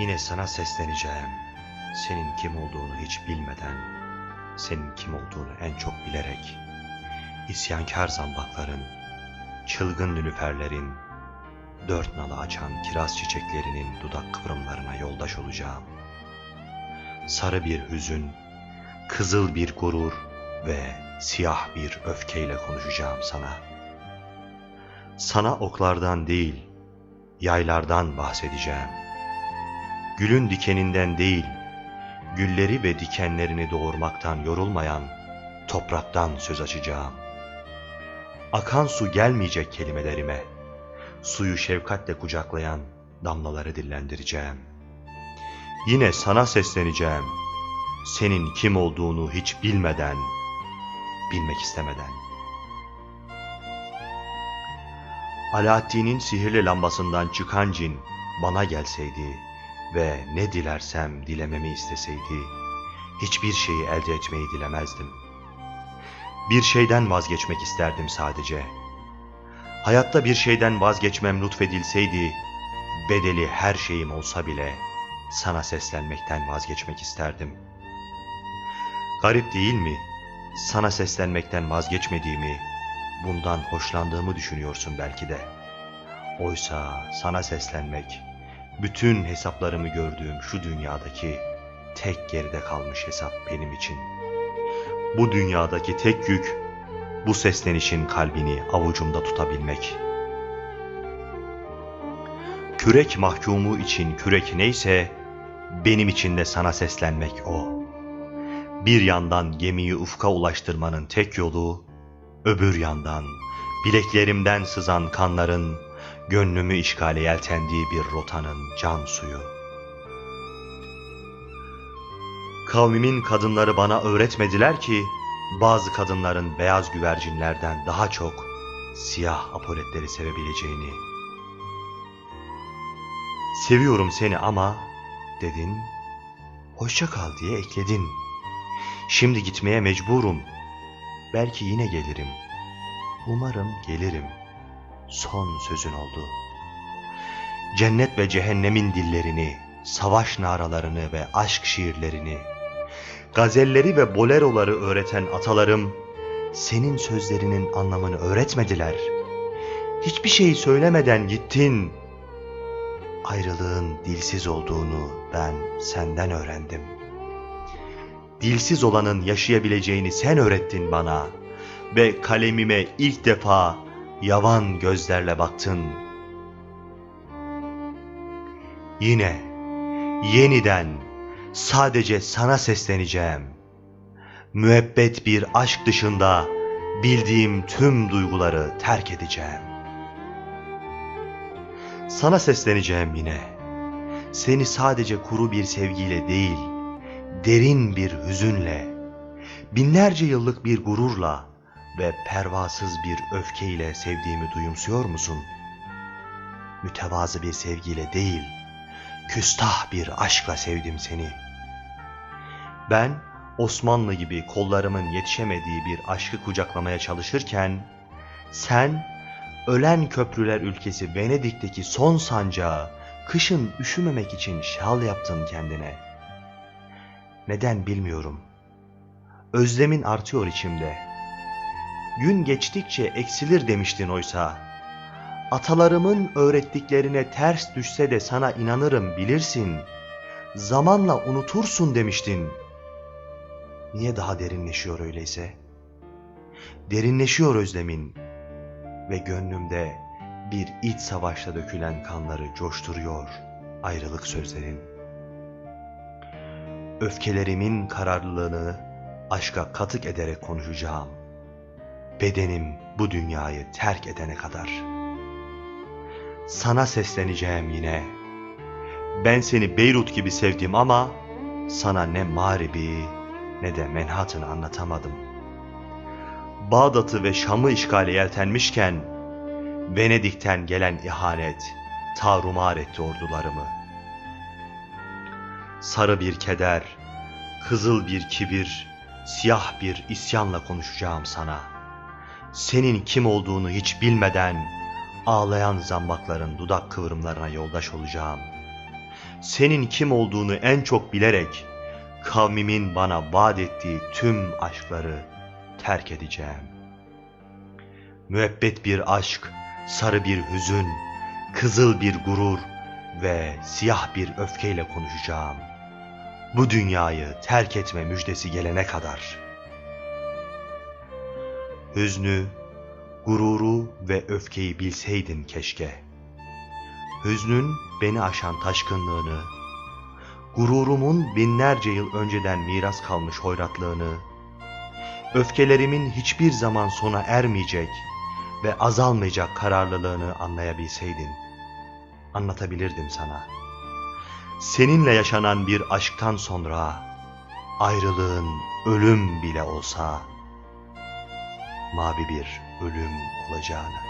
Yine sana sesleneceğim. Senin kim olduğunu hiç bilmeden, senin kim olduğunu en çok bilerek, isyankar zambakların, çılgın nülüferlerin, dört nalı açan kiraz çiçeklerinin dudak kıvrımlarına yoldaş olacağım. Sarı bir hüzün, kızıl bir gurur ve siyah bir öfkeyle konuşacağım sana. Sana oklardan değil, yaylardan bahsedeceğim. Gülün dikeninden değil, gülleri ve dikenlerini doğurmaktan yorulmayan topraktan söz açacağım. Akan su gelmeyecek kelimelerime, suyu şefkatle kucaklayan damlaları dillendireceğim. Yine sana sesleneceğim. Senin kim olduğunu hiç bilmeden, bilmek istemeden. Alaaddin'in sihirli lambasından çıkan cin bana gelseydi ve ne dilersem dilememi isteseydi, hiçbir şeyi elde etmeyi dilemezdim. Bir şeyden vazgeçmek isterdim sadece. Hayatta bir şeyden vazgeçmem lütfedilseydi, bedeli her şeyim olsa bile sana seslenmekten vazgeçmek isterdim. Garip değil mi? Sana seslenmekten vazgeçmediğimi, bundan hoşlandığımı düşünüyorsun belki de. Oysa sana seslenmek, bütün hesaplarımı gördüğüm şu dünyadaki tek geride kalmış hesap benim için. Bu dünyadaki tek yük, bu seslenişin kalbini avucumda tutabilmek. Kürek mahkumu için kürek neyse, benim için de sana seslenmek o. Bir yandan gemiyi ufka ulaştırmanın tek yolu, öbür yandan bileklerimden sızan kanların gönlümü işgale yeltendiği bir rotanın can suyu. Kavmimin kadınları bana öğretmediler ki bazı kadınların beyaz güvercinlerden daha çok siyah apoletleri sevebileceğini. Seviyorum seni ama dedin, hoşça kal diye ekledin. Şimdi gitmeye mecburum. Belki yine gelirim. Umarım gelirim. Son sözün oldu. Cennet ve cehennemin dillerini, savaş naralarını ve aşk şiirlerini, gazelleri ve boleroları öğreten atalarım, senin sözlerinin anlamını öğretmediler. Hiçbir şey söylemeden gittin. Ayrılığın dilsiz olduğunu ben senden öğrendim. Dilsiz olanın yaşayabileceğini sen öğrettin bana ve kalemime ilk defa yavan gözlerle baktın. Yine, yeniden, sadece sana sesleneceğim. Müebbet bir aşk dışında bildiğim tüm duyguları terk edeceğim. Sana sesleneceğim yine. Seni sadece kuru bir sevgiyle değil, derin bir hüzünle, binlerce yıllık bir gururla ve pervasız bir öfkeyle sevdiğimi duyumsuyor musun? Mütevazı bir sevgiyle değil, küstah bir aşkla sevdim seni. Ben Osmanlı gibi kollarımın yetişemediği bir aşkı kucaklamaya çalışırken, sen ölen köprüler ülkesi Venedik'teki son sancağı kışın üşümemek için şal yaptın kendine. Neden bilmiyorum. Özlemin artıyor içimde. Gün geçtikçe eksilir demiştin oysa. Atalarımın öğrettiklerine ters düşse de sana inanırım bilirsin. Zamanla unutursun demiştin. Niye daha derinleşiyor öyleyse? Derinleşiyor özlemin ve gönlümde bir iç savaşta dökülen kanları coşturuyor ayrılık sözlerin. Öfkelerimin kararlılığını aşka katık ederek konuşacağım. Bedenim bu dünyayı terk edene kadar. Sana sesleneceğim yine. Ben seni Beyrut gibi sevdim ama sana ne Mağrib'i ne de Manhattan'ı anlatamadım. Bağdat'ı ve Şam'ı işgale yeltenmişken Venedik'ten gelen ihanet tarumar etti ordularımı. Sarı bir keder, kızıl bir kibir, siyah bir isyanla konuşacağım sana. Senin kim olduğunu hiç bilmeden ağlayan zambakların dudak kıvrımlarına yoldaş olacağım. senin kim olduğunu en çok bilerek kavmimin bana vaat ettiği tüm aşkları terk edeceğim. Müebbet bir aşk, sarı bir hüzün, kızıl bir gurur ve siyah bir öfkeyle konuşacağım. Bu dünyayı terk etme müjdesi gelene kadar. Hüznü, gururu ve öfkeyi bilseydin keşke. Hüznün beni aşan taşkınlığını, gururumun binlerce yıl önceden miras kalmış hoyratlığını, öfkelerimin hiçbir zaman sona ermeyecek ve azalmayacak kararlılığını anlayabilseydin, anlatabilirdim sana. Seninle yaşanan bir aşktan sonra, ayrılığın ölüm bile olsa, mavi bir ölüm olacağını.